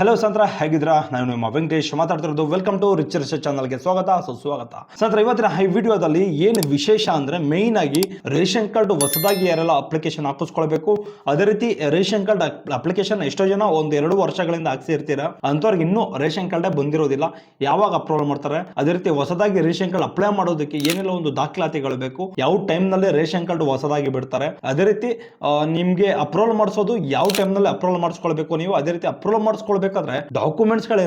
Hello ಸಂತ್ರ ಹೇಗಿದ್ರಾ ನಾನು ನಿಮ್ಮ ವೆಂಕಟೇಶ್ ಮಾತಾಡ್ತಿರೋದು ವೆಲ್ಕಮ್ ಟು ರಿಚರ್ಸ್ ರಿಚ್ ಚಾನಲ್ಗೆ ಸ್ವಾಗತ. ಸುಸ್ವಾಗತ ಸಂತ್ರ, ಇವತ್ತಿನ ಈ ವಿಡಿಯೋದಲ್ಲಿ ಏನು ವಿಶೇಷ ಅಂದ್ರೆ ಮೇಯ್ನ್ ಆಗಿ ರೇಷನ್ ಕಾರ್ಡ್ ಹೊಸದಾಗಿ ಯಾರೆಲ್ಲ ಅಪ್ಲಿಕೇಶನ್ ಹಾಕಿಸ್ಕೊಳ್ಬೇಕು? ಅದೇ ರೀತಿ ರೇಷನ್ ಕಾರ್ಡ್ ಅಪ್ಲಿಕೇಶನ್ ಎಷ್ಟೋ ಜನ ಒಂದು ಎರಡು ವರ್ಷಗಳಿಂದ ಹಾಕ್ಸಿರ್ತೀರ ಅಂಥವ್ರಿಗೆ ಇನ್ನೂ ರೇಷನ್ ಕಾರ್ಡೇ ಬಂದಿರೋದಿಲ್ಲ. ಯಾವಾಗ ಅಪ್ಲೋಡ್ ಮಾಡ್ತಾರೆ? ಅದೇ ರೀತಿ ಹೊಸದಾಗಿ ರೇಷನ್ ಕಾರ್ಡ್ ಅಪ್ಲೈ ಮಾಡೋದಕ್ಕೆ ಏನೆಲ್ಲ ಒಂದು ದಾಖಲಾತಿಗಳು ಬೇಕು? ಯಾವ ಟೈಮ್ನಲ್ಲಿ ರೇಷನ್ ಕಾರ್ಡ್ ಹೊಸದಾಗಿ ಬಿಡ್ತಾರೆ? ಅದೇ ರೀತಿ ನಿಮಗೆ ಅಪ್ರೂವಲ್ ಮಾಡಿಸೋದು ಯಾವ ಟೈಮ್ನಲ್ಲಿ ಅಪ್ರೂವಲ್ ಮಾಡಿಸ್ಕೊಳ್ಬೇಕು ನೀವು? ಅದೇ ರೀತಿ ಅಪ್ರೂವಲ್ ಮಾಡಿಸ್ಕೊಳ್ಬೇಕಾದ್ರೆ ಡಾಕ್ಯುಮೆಂಟ್ಸ್ಗಳು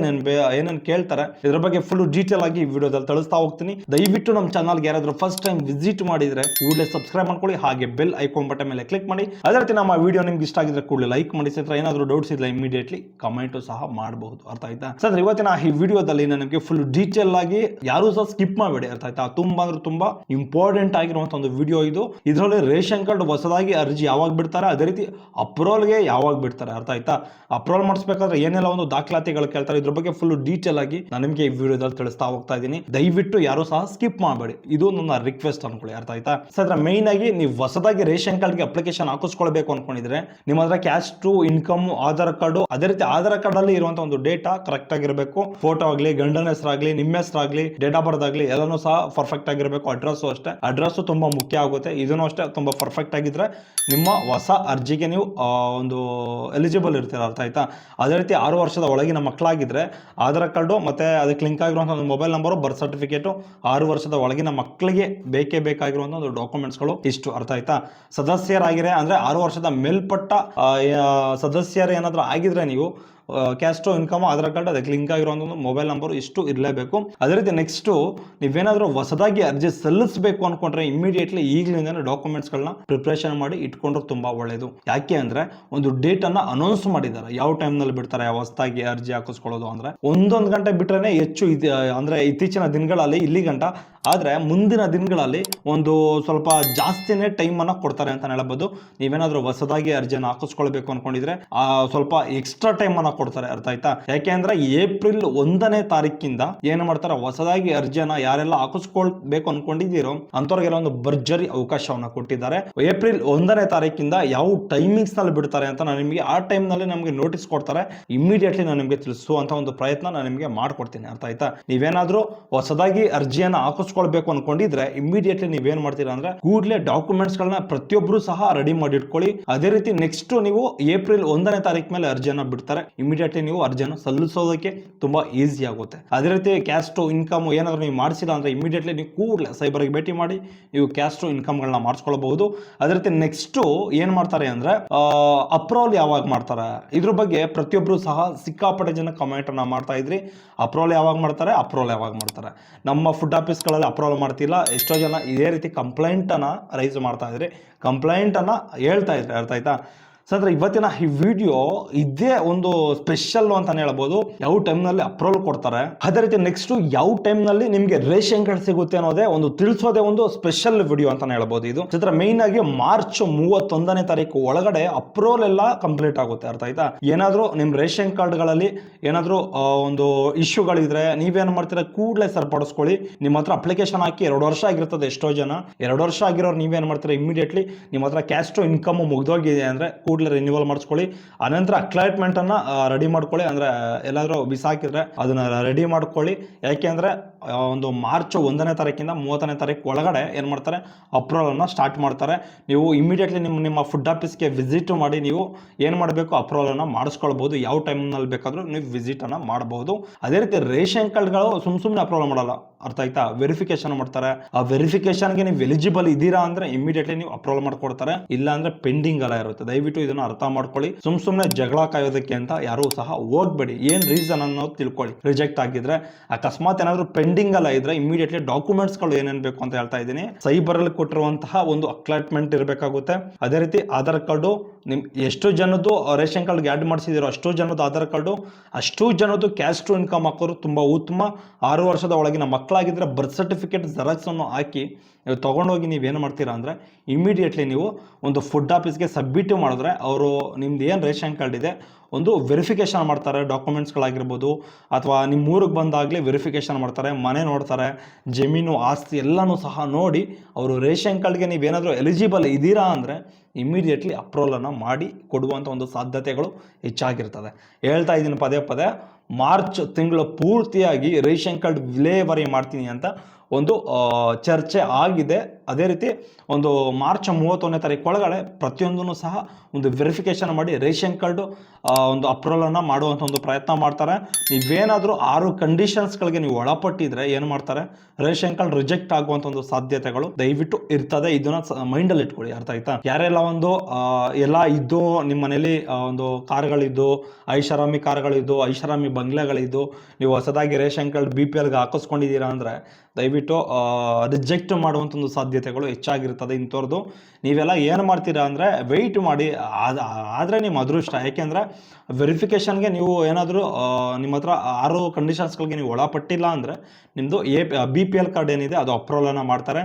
ಏನೇನು ಕೇಳ್ತಾರೆ, ಇದ್ರ ಬಗ್ಗೆ ಫುಲ್ ಡೀಟೇಲ್ ಆಗಿ ವಿಡಿಯೋದಲ್ಲಿ ತಳಿಸ್ತಾ ಹೋಗ್ತೀನಿ. ದಯವಿಟ್ಟು ನಮ್ಮ ಚಾನಲ್ಗೆ ಯಾರಾದರೂ ಫಸ್ಟ್ ಟೈಮ್ ವಿಸಿಟ್ ಮಾಡಿದ್ರೆ ಕೂಡಲೇ ಸಬ್ಸ್ಕ್ರೈಬ್ ಮಾಡ್ಕೊಳ್ಳಿ, ಹಾಗೆ ಬೆಲ್ ಐಕಾನ್ ಬಟನ್ ಮೇಲೆ ಕ್ಲಿಕ್ ಮಾಡಿ. ಅದೇ ರೀತಿ ನಮ್ಮ ವಿಡಿಯೋ ನಿಮ್ಗೆ ಇಷ್ಟ ಆಗಿದ್ರೆ ಕೂಡಲೇ ಲೈಕ್ ಮಾಡಿ. ಸ್ನೇಹಿತರೆ, ಏನಾದರೂ ಡೌಟ್ಸ್ ಇದ್ರೆ ಇಮಿಡಿಯೇಟ್ಲಿ ಕಮೆಂಟು ಸಹ ಮಾಡಬಹುದು ಅರ್ಥ ಆಯ್ತಾ? ಸರ್ ಇವತ್ತಿನ ಈ ವಿಡಿಯೋದಲ್ಲಿ ನಾನು ನಿಮಗೆ ಫುಲ್ ಡೀಟೇಲ್ ಆಗಿ ಯಾರು ಸಹ ಸ್ಕಿಪ್ ಮಾಡಬೇಡಿ. ಅರ್ಥ ಆಯ್ತಾ? ತುಂಬಾ ಅಂದ್ರೆ ತುಂಬಾ ಇಂಪಾರ್ಟೆಂಟ್ ಆಗಿರುವಂತಹ ಒಂದು ವಿಡಿಯೋ ಇದು. ಇದರಲ್ಲಿ ರೇಷನ್ ಕಾರ್ಡ್ ಹೊಸದಾಗಿ ಅರ್ಜಿ ಯಾವಾಗ ಬಿಡ್ತಾರೆ? ಅದೇ ರೀತಿ ಅಪ್ರೂವಲ್ಗೆ ಯಾವಾಗ ಬಿಡ್ತಾರೆ? ಅರ್ಥ ಆಯ್ತಾ? ಅಪ್ರೂವಲ್ ಮಾಡಿಸ್ಬೇಕಾದ್ರೆ ಏನೆಲ್ಲ ಒಂದು ದಾಖಲಾತಿಗಳು ಕೇಳ್ತಾರೆ. ಇದ್ರ ಬಗ್ಗೆ ಫುಲ್ ಡೀಟೇಲ್ ಆಗಿ ನಾನು ನಿಮಗೆ ಈ ವಿಡಿಯೋದಲ್ಲಿ ತಿಳಿಸ್ತಾ ಹೋಗ್ತಾ ಇದ್ದೀನಿ. ದಯವಿಟ್ಟು ಯಾರು ಸಹ ಸ್ಕಿಪ್ ಮಾಡಬೇಡಿ. ಇದು ನನ್ನ ರಿಕ್ವೆಸ್ಟ್ ಅನ್ಕೊಳ್ಳಿ. ಅರ್ಥ ಆಯ್ತಾ? ಸರ್ ಮೈನ್ ಆಗಿ ನೀವು ಹೊಸದಾಗಿ ರೇಷನ್ ಕಾರ್ಡ್ಗೆ ಅಪ್ಲಿಕೇಶನ್ ಹಾಕಿಸ್ಕೊಳ್ಬೇಕು ಅನ್ಕೊಂಡಿದ್ರೆ ನಿಮ್ಮ ಹತ್ರ caste to income Aadhaar card, ಅದೇ ರೀತಿ ಆಧಾರ್ ಕಾರ್ಡ್ ಅಲ್ಲಿ ಇರುವಂತ ಒಂದು ಡೇಟಾ ಕರೆಕ್ಟ್ ಆಗಿರಬೇಕು. ಫೋಟೋ ಆಗಲಿ, ಗಂಡನ ಹೆಸರಾಗ್ಲಿ, ನಿಮ್ಮ ಹೆಸರಾಗ್ಲಿ ಡೇಟ್ ಆಫ್ ಬರ್ತ್ ಆಗಲಿ ಎಲ್ಲನೂ ಸಹ ಪರ್ಫೆಕ್ಟ್ ಆಗಿರಬೇಕು. ಅಡ್ರೆಸ್ಸು ಅಷ್ಟೇ. ಅಡ್ರೆಸ್ಸು ತುಂಬಾ ಮುಖ್ಯ ಆಗುತ್ತೆ. ಇದನ್ನು ಅಷ್ಟೇ ತುಂಬಾ ಪರ್ಫೆಕ್ಟ್ ಆಗಿದ್ರೆ ನಿಮ್ಮ ಹೊಸ ಅರ್ಜಿಗೆ ನೀವು ಒಂದು ಎಲಿಜಿಬಲ್ ಇರ್ತೀರ. ಅರ್ಥ ಆಯ್ತಾ? ಅದೇ ರೀತಿ ಆರು ವರ್ಷದ ಒಳಗಿನ ಮಕ್ಕಳಾಗಿದ್ದರೆ ಆಧಾರ್ ಕಾರ್ಡು ಮತ್ತೆ ಅದಕ್ಕೆ ಲಿಂಕ್ ಆಗಿರುವಂಥ ಒಂದು ಮೊಬೈಲ್ ನಂಬರು ಬರ್ತ್ ಸರ್ಟಿಫಿಕೇಟು ಆರು ವರ್ಷದ ಒಳಗಿನ ಮಕ್ಕಳಿಗೆ ಬೇಕೇ ಬೇಕಾಗಿರುವಂಥ ಒಂದು ಡಾಕ್ಯುಮೆಂಟ್ಸ್ಗಳು ಇಷ್ಟು ಅರ್ಥ ಆಯ್ತಾ? ಸದಸ್ಯರಾಗಿರೆ ಅಂದ್ರೆ ಆರು ವರ್ಷದ ಮೇಲ್ಪಟ್ಟ ಸದಸ್ಯರು ಏನಾದರೂ ಆಗಿದ್ರೆ ನೀವು ಕ್ಯಾಸ್ಟೋ ಇನ್ಕಮ್ ಆಧಾರ್ ಕಾರ್ಡ್ ಅದಕ್ಕೆ ಲಿಂಕ್ ಆಗಿರೋ ಒಂದು ಮೊಬೈಲ್ ನಂಬರ್ ಇಷ್ಟು ಇರಲೇಬೇಕು. ಅದೇ ರೀತಿ ನೆಕ್ಸ್ಟು ನೀವೇನಾದರೂ ಹೊಸದಾಗಿ ಅರ್ಜಿ ಸಲ್ಲಿಸಬೇಕು ಅನ್ಕೊಂಡ್ರೆ ಇಮಿಡಿಯೇಟ್ಲಿ ಈಗಲಿಂದ ಡಾಕ್ಯುಮೆಂಟ್ಸ್ಗಳನ್ನ ಪ್ರಿಪ್ರೇಷನ್ ಮಾಡಿ ಇಟ್ಕೊಂಡ್ರೆ ತುಂಬಾ ಒಳ್ಳೆಯದು ಯಾಕೆ ಅಂದ್ರೆ ಒಂದು ಡೇಟ್ ಅನ್ನ ಅನೌನ್ಸ್ ಮಾಡಿದ್ದಾರೆ ಯಾವ ಟೈಮ್ನಲ್ಲಿ ಬಿಡ್ತಾರೆ ಹೊಸದಾಗಿ ಅರ್ಜಿ ಹಾಕಿಸ್ಕೊಳ್ಳೋದು ಅಂದ್ರೆ. ಒಂದೊಂದು ಗಂಟೆ ಬಿಟ್ರೆ ಹೆಚ್ಚು ಅಂದ್ರೆ ಇತ್ತೀಚಿನ ದಿನಗಳಲ್ಲಿ ಇಲ್ಲಿ ಗಂಟ ಆದ್ರೆ ಮುಂದಿನ ದಿನಗಳಲ್ಲಿ ಒಂದು ಸ್ವಲ್ಪ ಜಾಸ್ತಿನೇ ಟೈಮ್ ಅನ್ನ ಕೊಡ್ತಾರೆ ಅಂತ ಹೇಳ್ಬೋದು. ನೀವೇನಾದ್ರೂ ಹೊಸದಾಗಿ ಅರ್ಜಿಯನ್ನು ಹಾಕಿಸ್ಕೊಳ್ಬೇಕು ಅನ್ಕೊಂಡಿದ್ರೆ ಆ ಸ್ವಲ್ಪ ಎಕ್ಸ್ಟ್ರಾ ಟೈಮ್ ಅನ್ನ ಕೊಡ್ತಾರೆ, ಅರ್ಥ ಆಯ್ತಾ? ಯಾಕೆ ಅಂದ್ರೆ ಏಪ್ರಿಲ್ ಒಂದನೇ ತಾರೀಕಿಂದ ಏನು ಮಾಡ್ತಾರೆ, ಹೊಸದಾಗಿ ಅರ್ಜಿಯನ್ನ ಯಾರೆಲ್ಲ ಹಾಕಿಸ್ಕೊಳ್ಬೇಕು ಅನ್ಕೊಂಡಿದ್ದೀರೋ ಅಂಥವ್ರಿಗೆಲ್ಲ ಒಂದು ಭರ್ಜರಿ ಅವಕಾಶವನ್ನ ಕೊಟ್ಟಿದ್ದಾರೆ. ಏಪ್ರಿಲ್ ಒಂದನೇ ತಾರೀಕಿಂದ ಯಾವ ಟೈಮಿಂಗ್ಸ್ನಲ್ಲಿ ಬಿಡ್ತಾರೆ ಅಂತ ನಾನು ನಿಮಗೆ ಆ ಟೈಮ್ನಲ್ಲಿ ನಮಗೆ ನೋಟಿಸ್ ಕೊಡ್ತಾರೆ. ಇಮಿಡಿಯೇಟ್ಲಿ ನಾನು ನಿಮಗೆ ತಿಳಿಸುವಂಥ ಒಂದು ಪ್ರಯತ್ನ ನಾನು ನಿಮಗೆ ಮಾಡ್ಕೊಡ್ತೀನಿ, ಅರ್ಥ ಆಯ್ತಾ? ನೀವೇನಾದ್ರೂ ಹೊಸದಾಗಿ ಅರ್ಜಿಯನ್ನ ಹಾಕಿಸ್ಕೊಳ್ಬೇಕು ಅನ್ಕೊಂಡಿದ್ರೆ ಇಮಿಡಿಯೇಟ್ಲಿ ನೀವೇನ್ ಮಾಡ್ತೀರಾ ಅಂದ್ರೆ ಕೂಡಲೇ ಡಾಕ್ಯುಮೆಂಟ್ಸ್ ಗಳನ್ನ ಪ್ರತಿಯೊಬ್ಬರು ಸಹ ರೆಡಿ ಮಾಡಿ ಇಟ್ಕೊಳ್ಳಿ ಅದೇ ರೀತಿ ನೆಕ್ಸ್ಟ್ ನೀವು ಏಪ್ರಿಲ್ ಒಂದನೇ ತಾರೀಕು ಮೇಲೆ ಅರ್ಜಿಯನ್ನ ಬಿಡ್ತಾರೆ. ಇಮಿಡಿಯೇಟ್ಲಿ ನೀವು ಅರ್ಜಿಯನ್ನು ಸಲ್ಲಿಸೋದಕ್ಕೆ ತುಂಬಾ ಈಸಿ ಆಗುತ್ತೆ. ಅದೇ ರೀತಿ ಕ್ಯಾಸ್ಟ್ ಇನ್ಕಮ್ ಏನಾದ್ರು ನೀವು ಮಾಡಿಸಿಲ್ಲ ಅಂದ್ರೆ ಇಮಿಡಿಯೇಟ್ಲಿ ನೀವು ಕೂಡಲೇ ಸೈಬರ್ಗೆ ಭೇಟಿ ಮಾಡಿ ನೀವು ಕ್ಯಾಸ್ಟೋ ಇನ್ಕಮ್ ಗಳನ್ನ ಮಾಡಿಸ್ಕೊಳ್ಬಹುದು. ಅದೇ ರೀತಿ ನೆಕ್ಸ್ಟ್ ಏನ್ ಮಾಡ್ತಾರೆ ಅಂದ್ರೆ ಅಪ್ರೂವಲ್ ಯಾವಾಗ ಮಾಡ್ತಾರೆ? ಇದ್ರ ಬಗ್ಗೆ ಪ್ರತಿಯೊಬ್ಬರು ಸಹ ಸಿಕ್ಕಾಪಟ್ಟೆ ಜನ ಕಮೆಂಟ್ ಅನ್ನ ಮಾಡ್ತಾ ಇದ್ರಿ. ಅಪ್ರೂವಲ್ ಯಾವಾಗ ಮಾಡ್ತಾರೆ? ಅಪ್ರೂವಲ್ ಯಾವಾಗ ಮಾಡ್ತಾರೆ? ನಮ್ಮ ಫುಡ್ ಆಫೀಸ್ಗಳಲ್ಲಿ ಅಪ್ರೂವಲ್ ಮಾಡ್ತಿಲ್ಲ. ಎಷ್ಟೋ ಜನ ಇದೇ ರೀತಿ ಕಂಪ್ಲೇಂಟನ್ನು ರೈಸ್ ಮಾಡ್ತಾ ಇದ್ರಿ. ಕಂಪ್ಲೇಂಟನ್ನು ಹೇಳ್ತಾ ಇದ್ದಾರೆ ಅರ್ಥ ಆಯ್ತಾ? ಸರ್ ಇವತ್ತಿನ ಈ ವಿಡಿಯೋ ಇದೇ ಒಂದು ಸ್ಪೆಷಲ್ ಅಂತಾನೆ ಹೇಳ್ಬೋದು. ಯಾವ ಟೈಮ್ನಲ್ಲಿ ಅಪ್ರೂವಲ್ ಕೊಡ್ತಾರೆ. ಅದೇ ರೀತಿ ನೆಕ್ಸ್ಟ್ ಯಾವ ಟೈಮ್ನಲ್ಲಿ ನಿಮಗೆ ರೇಷನ್ ಕಾರ್ಡ್ ಸಿಗುತ್ತೆ ಅನ್ನೋದೇ ಒಂದು ತಿಳಿಸೋದೇ ಒಂದು ಸ್ಪೆಷಲ್ ವಿಡಿಯೋ ಅಂತಾನೆ ಹೇಳ್ಬೋದು ಇದು. ಚಿತ್ರ ಮೇನ್ ಆಗಿ ಮಾರ್ಚ್ ಮೂವತ್ತೊಂದನೇ ತಾರೀಕು ಒಳಗಡೆ ಅಪ್ರೂವಲ್ ಎಲ್ಲ ಕಂಪ್ಲೀಟ್ ಆಗುತ್ತೆ. ಅರ್ಥ ಆಯ್ತಾ? ಏನಾದರೂ ನಿಮ್ಮ ರೇಷನ್ ಕಾರ್ಡ್ಗಳಲ್ಲಿ ಏನಾದರೂ ಒಂದು ಇಶ್ಯೂಗಳಿದ್ರೆ ನೀವೇನು ಮಾಡ್ತೀರಾ? ಕೂಡಲೇ ಸರಿಪಡಿಸ್ಕೊಳ್ಳಿ. ನಿಮ್ಮ ಹತ್ರ ಅಪ್ಲಿಕೇಶನ್ ಹಾಕಿ ಎರಡು ವರ್ಷ ಆಗಿರ್ತದೆ ಎಷ್ಟೋ ಜನ. ಎರಡು ವರ್ಷ ಆಗಿರೋರು ನೀವೇನು ಮಾಡ್ತೀರಾ? ಇಮಿಡಿಯೇಟ್ಲಿ ನಿಮ್ಮ ಹತ್ರ ಕ್ಯಾಸ್ಟು ಇನ್ಕಮ್ ಮುಗ್ದೋಗಿದೆ ಅಂದರೆ ಕೂಡಲೇ ರಿನ್ಯೂವಲ್ ಮಾಡಿಸ್ಕೊಳ್ಳಿ. ಅನಂತರ ಅಕ್ಲೈಟ್ಮೆಂಟ್ ಅನ್ನ ರೆಡಿ ಮಾಡ್ಕೊಳ್ಳಿ. ಅಂದ್ರೆ, ಎಲ್ಲಾದ್ರೂ ಬಿಸಾಕಿದ್ರೆ ಅದನ್ನ ರೆಡಿ ಮಾಡ್ಕೊಳ್ಳಿ. ಯಾಕೆಂದ್ರೆ ಒಂದು ಮಾರ್ಚ್ ಒಂದನೇ ತಾರೀಕಿಂದ ಮೂವತ್ತನೇ ತಾರೀಕು ಒಳಗಡೆ ಏನು ಮಾಡ್ತಾರೆ ಅಪ್ರೂವಲ್ ಅನ್ನ ಸ್ಟಾರ್ಟ್ ಮಾಡ್ತಾರೆ. ನೀವು ಇಮಿಡಿಯೇಟ್ಲಿ ನಿಮ್ಮ ನಿಮ್ಮ ಫುಡ್ ಆಫೀಸ್ಗೆ ವಿಸಿಟ್ ಮಾಡಿ, ನೀವು ಏನು ಮಾಡಬೇಕು ಅಪ್ರೂವಲ್ ಅನ್ನ ಮಾಡಿಸ್ಕೊಳ್ಬಹುದು ಯಾವ ಟೈಮ್ನಲ್ಲಿ ಬೇಕಾದರೂ ನೀವು ವಿಸಿಟ್ ಅನ್ನ ಮಾಡಬಹುದು ಅದೇ ರೀತಿ ರೇಷನ್ ಕಾರ್ಡ್ಗಳು ಸುಮ್ ಸುಮ್ಮನೆ ಅಪ್ರೂವಲ್ ಮಾಡಲ್ಲ. ಅರ್ಥ ಆಯ್ತಾ? ವೆರಿಫಿಕೇಶನ್ ಮಾಡ್ತಾರೆ. ಆ ವೆರಿಫಿಕೇಶನ್ಗೆ ನೀವು ಎಲಿಜಿಬಲ್ ಇದ್ದೀರಾ ಅಂದ್ರೆ ಇಮಿಡಿಯೇಟ್ಲಿ ನೀವು ಅಪ್ರೂವಲ್ ಮಾಡ್ಕೊಡ್ತಾರೆ. ಇಲ್ಲ ಅಂದ್ರೆ ಪೆಂಡಿಂಗ್ ಎಲ್ಲ ಇರುತ್ತೆ. ದಯವಿಟ್ಟು ಇದನ್ನ ಅರ್ಥ ಮಾಡ್ಕೊಳ್ಳಿ. ಸುಮ್ ಸುಮ್ಮನೆ ಜಗಳ ಕಾಯೋದಕ್ಕೆ ಅಂತ ಯಾರು ಸಹ ಹೋಗ್ಬೇಡಿ. ಏನ್ ರೀಸನ್ ಅನ್ನೋದು ತಿಳ್ಕೊಳ್ಳಿ. ರಿಜೆಕ್ಟ್ ಆಗಿದ್ರೆ, ಅಕಸ್ಮಾತ್ ಏನಾದ್ರು ಪೆಂಡಿಂಗ್ ಅಲ್ಲ ಇದ್ರೆ ಇಮಿಡಿಯೇಟ್ಲಿ ಡಾಕ್ಯುಮೆಂಟ್ಸ್ಗಳು ಏನೇನ್ ಬೇಕು ಅಂತ ಹೇಳ್ತಾ ಇದ್ದೀನಿ. ಸೈಬರ್ ಅಲ್ಲಿ ಕೊಟ್ಟಿರುವಂತಹ ಒಂದು ಅಕ್ಲಾಟ್ಮೆಂಟ್ ಇರಬೇಕಾಗುತ್ತೆ. ಅದೇ ರೀತಿ ಆಧಾರ್ ಕಾರ್ಡು ನಿಮ್ ಎಷ್ಟು ಜನದ್ದು ರೇಷನ್ ಕಾರ್ಡ್ಗೆ ಆ್ಯಡ್ ಮಾಡಿಸಿದಿರೋ ಅಷ್ಟು ಜನದ್ದು ಆಧಾರ್ ಕಾರ್ಡು ಅಷ್ಟು ಜನದ್ದು ಕ್ಯಾಶ್ ಇನ್ಕಮ್ ಹಾಕೋರು ತುಂಬ ಉತ್ತಮ. ಆರು ವರ್ಷದ ಒಳಗಿನ ಮಕ್ಕಳಾಗಿದ್ದರೆ ಬರ್ತ್ ಸರ್ಟಿಫಿಕೇಟ್ ಜೆರಾಕ್ಸ್ ಅನ್ನು ಹಾಕಿ ನೀವು ತೊಗೊಂಡೋಗಿ ನೀವೇನು ಮಾಡ್ತೀರಾ ಅಂದರೆ ಇಮಿಡಿಯೇಟ್ಲಿ ನೀವು ಒಂದು ಫುಡ್ ಆಫೀಸ್ಗೆ ಸಬ್ಮಿಟ್ ಮಾಡಿದ್ರೆ ಅವರು ನಿಮ್ದು ಏನು ರೇಷನ್ ಕಾರ್ಡ್ ಇದೆ, ಒಂದು ವೆರಿಫಿಕೇಷನ್ ಮಾಡ್ತಾರೆ ಡಾಕ್ಯುಮೆಂಟ್ಸ್ಗಳಾಗಿರ್ಬೋದು ಅಥವಾ ನಿಮ್ಮ ಊರಿಗೆ ಬಂದಾಗಲೇ ವೆರಿಫಿಕೇಷನ್ ಮಾಡ್ತಾರೆ, ಮನೆ ನೋಡ್ತಾರೆ, ಜಮೀನು, ಆಸ್ತಿ ಎಲ್ಲನೂ ಸಹ ನೋಡಿ ಅವರು ರೇಷನ್ ಕಾರ್ಡ್ಗೆ ನೀವೇನಾದರೂ ಎಲಿಜಿಬಲ್ ಇದ್ದೀರಾ ಅಂದರೆ ಇಮಿಡಿಯೇಟ್ಲಿ ಅಪ್ರೂವಲನ್ನು ಮಾಡಿ ಕೊಡುವಂಥ ಒಂದು ಸಾಧ್ಯತೆಗಳು ಹೆಚ್ಚಾಗಿರ್ತದೆ. ಹೇಳ್ತಾ ಇದ್ದೀನಿ ಪದೇ ಪದೇ, ಮಾರ್ಚ್ ತಿಂಗಳು ಪೂರ್ತಿಯಾಗಿ ರೇಷನ್ ಕಾರ್ಡ್ ವಿಲೇವರಿ ಮಾಡ್ತೀನಿ ಅಂತ ಒಂದು ಚರ್ಚೆ ಆಗಿದೆ. ಅದೇ ರೀತಿ ಒಂದು ಮಾರ್ಚ್ ಮೂವತ್ತೊಂದನೇ ತಾರೀಕು ಒಳಗಡೆ ಪ್ರತಿಯೊಂದನ್ನು ಸಹ ಒಂದು ವೆರಿಫಿಕೇಷನ್ ಮಾಡಿ ರೇಷನ್ ಕಾರ್ಡು ಒಂದು ಅಪ್ರೂವಲನ್ನು ಮಾಡುವಂಥ ಒಂದು ಪ್ರಯತ್ನ ಮಾಡ್ತಾರೆ. ನೀವೇನಾದರೂ ಆರು ಕಂಡೀಷನ್ಸ್ಗಳಿಗೆ ನೀವು ಒಳಪಟ್ಟಿದ್ರೆ ಏನು ಮಾಡ್ತಾರೆ? ರೇಷನ್ ಕಾರ್ಡ್ ರಿಜೆಕ್ಟ್ ಆಗುವಂಥ ಒಂದು ಸಾಧ್ಯತೆಗಳು ದಯವಿಟ್ಟು ಇರ್ತದೆ. ಇದನ್ನ ಮೈಂಡಲ್ಲಿ ಇಟ್ಕೊಳ್ಳಿ. ಅರ್ಥ ಆಯ್ತಾ? ಯಾರೆಲ್ಲ ಒಂದು ಎಲ್ಲ ಇದ್ದು ನಿಮ್ಮ ಮನೇಲಿ ಆ, ಒಂದು ಕಾರ್ಗಳಿದ್ದು ಐಷಾರಾಮಿ ಕಾರ್ಗಳಿದ್ದು ಐಷಾರಾಮಿ ಬಂಗ್ಲೆಗಳಿದ್ದು ನೀವು ಹೊಸದಾಗಿ ರೇಷನ್ ಕಾರ್ಡ್ ಬಿ ಪಿ ಎಲ್ಗೆ ಹಾಕಿಸ್ಕೊಂಡಿದ್ದೀರಾ ಅಂದರೆ ದಯವಿಟ್ಟು ರಿಜೆಕ್ಟ್ ಮಾಡುವಂಥ ಒಂದು ಸಾಧ್ಯತೆಗಳು ಹೆಚ್ಚಾಗಿರ್ತದೆ ಇಂಥವ್ರದ್ದು ನೀವೆಲ್ಲ ಏನು ಮಾಡ್ತೀರಾ ಅಂದರೆ ವೆಯ್ಟ್ ಮಾಡಿ ಆದರೆ ನಿಮ್ಮ ಅದೃಷ್ಟ. ಯಾಕೆಂದರೆ ವೆರಿಫಿಕೇಷನ್ಗೆ ನೀವು ಏನಾದರೂ ನಿಮ್ಮ ಹತ್ರ ಆರು ಕಂಡೀಷನ್ಸ್ಗಳಿಗೆ ನೀವು ಒಳಪಟ್ಟಿಲ್ಲ ಅಂದರೆ ನಿಮ್ಮದು A B P L card ಏನಿದೆ, ಅದು ಅಪ್ರೂವಲನ್ನು ಮಾಡ್ತಾರೆ.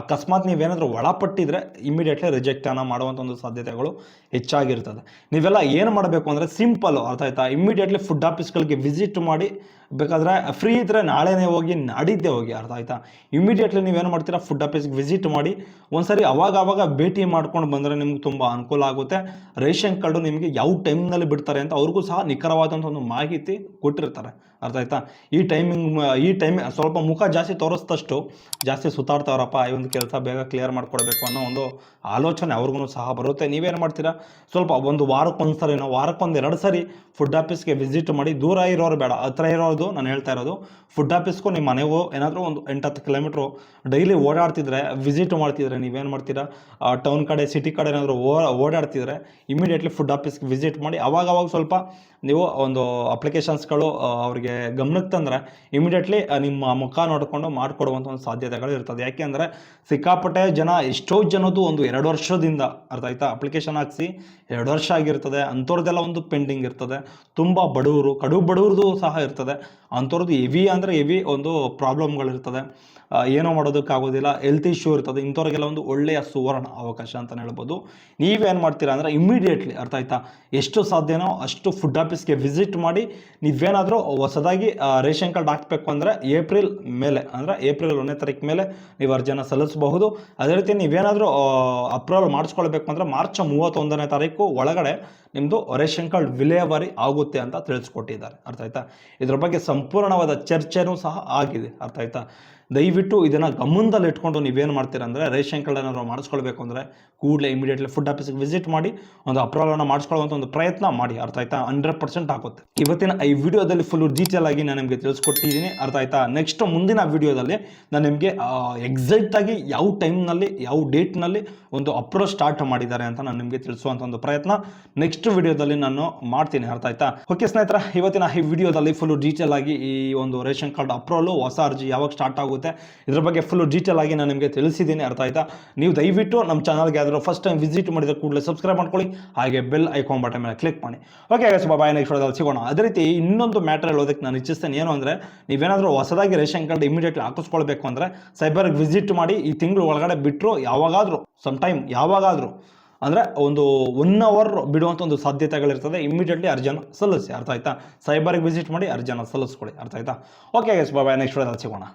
ಅಕಸ್ಮಾತ್ ನೀವೇನಾದರೂ ಒಳಪಟ್ಟಿದ್ರೆ ಇಮಿಡಿಯೇಟ್ಲಿ ರಿಜೆಕ್ಟನ್ನು ಮಾಡುವಂಥ ಒಂದು ಸಾಧ್ಯತೆಗಳು ಹೆಚ್ಚಾಗಿರ್ತದೆ. ನೀವೆಲ್ಲ ಏನು ಮಾಡಬೇಕು ಅಂದರೆ ಸಿಂಪಲ್ ಅರ್ಥ ಆಯ್ತಾ? ಇಮಿಡಿಯೇಟ್ಲಿ ಫುಡ್ ಆಫೀಸ್ಗಳಿಗೆ ವಿಸಿಟ್ ಮಾಡಿ ಬೇಕಾದರೆ ಫ್ರೀ ಇದ್ದರೆ ನಾಳೆನೇ ಹೋಗಿ ನಾಡಿದ್ದೇ ಹೋಗಿ, ಅರ್ಥ ಆಯ್ತಾ? ಇಮಿಡಿಯೇಟ್ಲಿ ನೀವೇನು ಮಾಡ್ತೀರಾ? ಫುಡ್ ಆಫೀಸ್ಗೆ ವಿಸಿಟ್ ಮಾಡಿ, ಒಂದ್ಸರಿ ಅವಾಗ ಅವಾಗ ಭೇಟಿ ಮಾಡ್ಕೊಂಡು ಬಂದರೆ ನಿಮ್ಗೆ ತುಂಬ ಅನುಕೂಲ ಆಗುತ್ತೆ. ರೇಷನ್ ಕಾರ್ಡು ನಿಮಗೆ ಯಾವ ಟೈಮ್ನಲ್ಲಿ ಬಿಡ್ತಾರೆ ಅಂತ ಅವ್ರಿಗೂ ಸಹ ನಿಖರವಾದಂಥ ಒಂದು ಮಾಹಿತಿ ಕೊಟ್ಟಿರ್ತಾರೆ, ಅರ್ಥ ಆಯ್ತಾ? ಈ ಟೈಮಿಂಗ್ ಈ ಟೈಮ್ ಸ್ವಲ್ಪ ಮುಖ ಜಾಸ್ತಿ ತೋರಿಸಿದಷ್ಟು ಜಾಸ್ತಿ ಸುತ್ತಾಡ್ತಾವ್ರಪ್ಪ, ಈ ಒಂದು ಕೆಲಸ ಬೇಗ ಕ್ಲಿಯರ್ ಮಾಡ್ಕೊಡ್ಬೇಕು ಅನ್ನೋ ಒಂದು ಆಲೋಚನೆ ಅವ್ರಿಗೂ ಸಹ ಬರುತ್ತೆ. ನೀವೇನು ಮಾಡ್ತೀರಾ? ಸ್ವಲ್ಪ ಒಂದು ವಾರಕ್ಕೊಂದು ಸರಿನೋ ವಾರಕ್ಕೊಂದು ಎರಡು ಸರಿ ಫುಡ್ ಆಫೀಸ್ಗೆ ವಿಸಿಟ್ ಮಾಡಿ, ದೂರ ಇರೋರು ಬೇಡ, ಹತ್ರ ಇರೋದು, ನಾನು ಹೇಳ್ತಾ ಇರೋದು ಫುಡ್ ಆಫೀಸ್ಗೂ ನಿಮ್ಮ ಮನೆಗೂ, ಏನಾದರೂ ಒಂದು ಎಂಟು ಹತ್ತು ಕಿಲೋಮೀಟ್ರು ಡೈಲಿ ಓಡಾಡ್ತಿದ್ರೆ ವಿಸಿಟ್ ಮಾಡ್ತಿದ್ರೆ ನೀವೇನು ಮಾಡ್ತೀರಾ? ಟೌನ್ ಕಡೆ ಸಿಟಿ ಕಡೆ ಏನಾದರೂ ಓಡಾಡ್ತಿದ್ರೆ ಇಮಿಡಿಯೇಟ್ಲಿ ಫುಡ್ ಆಫೀಸ್ಗೆ ವಿಸಿಟ್ ಮಾಡಿ ಅವಾಗ ಅವಾಗ ಸ್ವಲ್ಪ ನೀವು ಒಂದು ಅಪ್ಲಿಕೇಶನ್ಸ್ಗಳು ಅವರಿಗೆ ಗಮನಕ್ಕೆ ತಂದರೆ ಇಮಿಡಿಯೇಟ್ಲಿ ನಿಮ್ಮ ಮುಖ ನೋಡಿಕೊಂಡು ಮಾಡಿಕೊಡುವಂಥ ಒಂದು ಸಾಧ್ಯತೆಗಳು ಇರ್ತದೆ. ಯಾಕೆಂದರೆ, ಸಿಕ್ಕಾಪಟ್ಟೆ ಜನ, ಎಷ್ಟೋ ಜನದ್ದು ಒಂದು ಎರಡು ವರ್ಷದಿಂದ, ಅರ್ಥ ಆಯ್ತಾ? ಅಪ್ಲಿಕೇಶನ್ ಹಾಕ್ಸಿ, ಎರಡು ವರ್ಷ ಆಗಿರ್ತದೆ, ಅಂಥವ್ರದ್ದೆಲ್ಲ ಒಂದು ಪೆಂಡಿಂಗ್ ಇರ್ತದೆ. ತುಂಬ ಬಡವರು, ಕಡು ಬಡವ್ರದ್ದು ಸಹ ಇರ್ತದೆ. ಅಂಥವ್ರದ್ದು ಹೆವಿ ಅಂದರೆ ಹೆವಿ ಒಂದು ಪ್ರಾಬ್ಲಮ್ಗಳಿರ್ತದೆ. ಏನೋ ಮಾಡೋದಕ್ಕಾಗೋದಿಲ್ಲ. ಹೆಲ್ತ್ ಇಶ್ಯೂ ಇರ್ತದೆ. ಇಂಥವ್ರಿಗೆಲ್ಲ ಒಂದು ಒಳ್ಳೆಯ ಸುವರ್ಣ ಅವಕಾಶ ಅಂತಲೇ ಹೇಳ್ಬೋದು. ನೀವೇನು ಮಾಡ್ತೀರಾ ಅಂದರೆ ಇಮ್ಮಿಡಿಯೇಟ್ಲಿ ಅರ್ಥ ಆಯ್ತಾ? ಎಷ್ಟು ಸಾಧ್ಯನೋ ಅಷ್ಟು ಫುಡ್ ಆಫೀಸ್ಗೆ ವಿಸಿಟ್ ಮಾಡಿ ನೀವೇನಾದರೂ ಹೊಸದಾಗಿ ರೇಷನ್ ಕಾರ್ಡ್ ಹಾಕಬೇಕು ಅಂದರೆ ಏಪ್ರಿಲ್ ಮೇಲೆ, ಅಂದರೆ ಏಪ್ರಿಲ್ ಒಂದನೇ ತಾರೀಕು ಮೇಲೆ ನೀವು ಅರ್ಜಿಯನ್ನು ಸಲ್ಲಿಸಬಹುದು. ಅದೇ ರೀತಿ ನೀವೇನಾದರೂ ಅಪ್ರೂವಲ್ ಮಾಡಿಸ್ಕೊಳ್ಬೇಕು ಅಂದರೆ ಮಾರ್ಚ್ ಮೂವತ್ತೊಂದನೇ ತಾರೀಕು ಒಳಗಡೆ ನಿಮ್ಮದು ಕಾರ್ಡ್ ವಿಲೇವಾರಿ ಆಗುತ್ತೆ ಅಂತ ತಿಳಿಸ್ಕೊಟ್ಟಿದ್ದಾರೆ. ಅರ್ಥ ಆಯ್ತಾ? ಇದ್ರ ಬಗ್ಗೆ ಸಂಪೂರ್ಣವಾದ ಚರ್ಚೆನೂ ಸಹ ಆಗಿದೆ. ಅರ್ಥ ಆಯ್ತಾ? ದಯವಿಟ್ಟು ಇದನ್ನು ಗಮನದಲ್ಲಿ ಇಟ್ಕೊಂಡು ನೀವೇನು ಮಾಡ್ತೀರಾ ಅಂದರೆ ರೇಷನ್ ಕಾರ್ಡ್ ಏನಾದರೂ ಮಾಡಿಸ್ಕೊಳ್ಬೇಕು ಅಂದರೆ ಕೂಡಲೇ ಇಮಿಡಿಯೇಟ್ಲಿ ಫುಡ್ ಆಫೀಸ್ಗೆ ವಿಸಿಟ್ ಮಾಡಿ ಒಂದು ಅಪ್ರೂವಲನ್ನು ಮಾಡಿಸ್ಕೊಳ್ಳುವಂಥ ಒಂದು ಪ್ರಯತ್ನ ಮಾಡಿ ಅರ್ಥ ಆಯ್ತಾ? ಹಂಡ್ರೆಡ್ ಪರ್ಸೆಂಟ್ ಆಗುತ್ತೆ. ಇವತ್ತಿನ ಈ ವಿಡಿಯೋದಲ್ಲಿ ಫುಲ್ ಡೀಟೇಲ್ ಆಗಿ ನಾನು ನಿಮಗೆ ತಿಳಿಸ್ಕೊಟ್ಟಿದ್ದೀನಿ ಅರ್ಥ ಆಯ್ತಾ? ನೆಕ್ಸ್ಟ್ ಮುಂದಿನ ವಿಡಿಯೋದಲ್ಲಿ ನಾನು ನಿಮಗೆ ಎಕ್ಸಾಕ್ಟ್ ಆಗಿ ಯಾವ ಟೈಮ್ನಲ್ಲಿ ಯಾವ ಡೇಟ್ನಲ್ಲಿ ಒಂದು ಅಪ್ರೋಚ್ ಸ್ಟಾರ್ಟ್ ಮಾಡಿದ್ದಾರೆ ಅಂತ ನಾನು ನಿಮಗೆ ತಿಳಿಸುವಂಥ ಒಂದು ಪ್ರಯತ್ನ ನೆಕ್ಸ್ಟ್ ವಿಡಿಯೋದಲ್ಲಿ ನಾನು ಮಾಡ್ತೀನಿ ಅರ್ಥ ಆಯ್ತಾ? ಓಕೆ ಸ್ನೇಹಿತರ ಇವತ್ತಿನ ಈ ವಿಡಿಯೋದಲ್ಲಿ ಫುಲ್ ಡೀಟೇಲ್ ಆಗಿ ಈ ಒಂದು ರೇಷನ್ ಕಾರ್ಡ್ ಅಪ್ರೋಲು ಹೊಸ ಅರ್ಜಿ ಯಾವಾಗ ಸ್ಟಾರ್ಟ್ ಆಗುತ್ತೆ ಇದ್ರ ಬಗ್ಗೆ ಫುಲ್ಲು ಡೀಟೇಲ್ ಆಗಿ ನಾನು ನಿಮಗೆ ತಿಳಿಸಿದ್ದೀನಿ. ಅರ್ಥ ಆಯ್ತಾ? ನೀವು ದಯವಿಟ್ಟು ನಮ್ಮ ಚಾನಲ್ಗೆ ಆದರೂ ಫಸ್ಟ್ ಟೈಮ್ ವಿಸಿಟ್ ಮಾಡಿದ ಕೂಡಲೇ ಸಬ್ಸ್ಕ್ರೈಬ್ ಮಾಡ್ಕೊಳ್ಳಿ. ಹಾಗೆ ಬೆಲ್ ಐಕಾನ್ ಬಟನ್ ಮೇಲೆ ಕ್ಲಿಕ್ ಮಾಡಿ. ಓಕೆ ಸ್ವಲ್ಪ ಬಾಯ್ ನೆಕ್ಸ್ಟ್ ವಿಡಿಯೋದಲ್ಲಿ ಸಿಗೋಣ. ಅದೇ ರೀತಿ ಇನ್ನೊಂದು ಮ್ಯಾಟರ್ ಹೇಳೋದಕ್ಕೆ ನಾನು ಇಚ್ಛಿಸ್ತೇನೆ ಏನು ಅಂದರೆ, ನೀವೇನಾದರೂ ಹೊಸದಾಗಿ ರೇಷನ್ ಕಾರ್ಡ್ ಇಮಿಡಿಯೇಟ್ಲಿ ಹಾಕಿಸ್ಕೊಳ್ಬೇಕು ಅಂದರೆ ಸೈಬರ್ಗೆ ವಿಸಿಟ್ ಮಾಡಿ ಈ ತಿಂಗಳು ಒಳಗಡೆ ಬಿಟ್ಟರು ಯಾವಾಗಾದರೂ ಸಮ್ ಟೈಮ್ ಯಾವಾಗಾದರೂ, ಅಂದರೆ ಒಂದು ಒನ್ ಅವರ್ ಬಿಡುವಂಥ ಒಂದು ಸಾಧ್ಯತೆಗಳಿರ್ತದೆ. ಇಮಿಡಿಯೇಟ್ಲಿ ಅರ್ಜನ ಸಲ್ಲಿಸಿ. ಅರ್ಥ ಆಯ್ತಾ? ಸೈಬರ್ಗೆ ವಿಸಿಟ್ ಮಾಡಿ ಅರ್ಜನ ಸಲ್ಲಿಸ್ಕೊಳ್ಳಿ. ಅರ್ಥ ಆಯ್ತಾ? ಓಕೆ ಎಸ್ ಬಾಯ್ ನೆಕ್ಸ್ಟ್ ವಿಡಿಯೋದಲ್ಲಿ ಸಿಗೋಣ.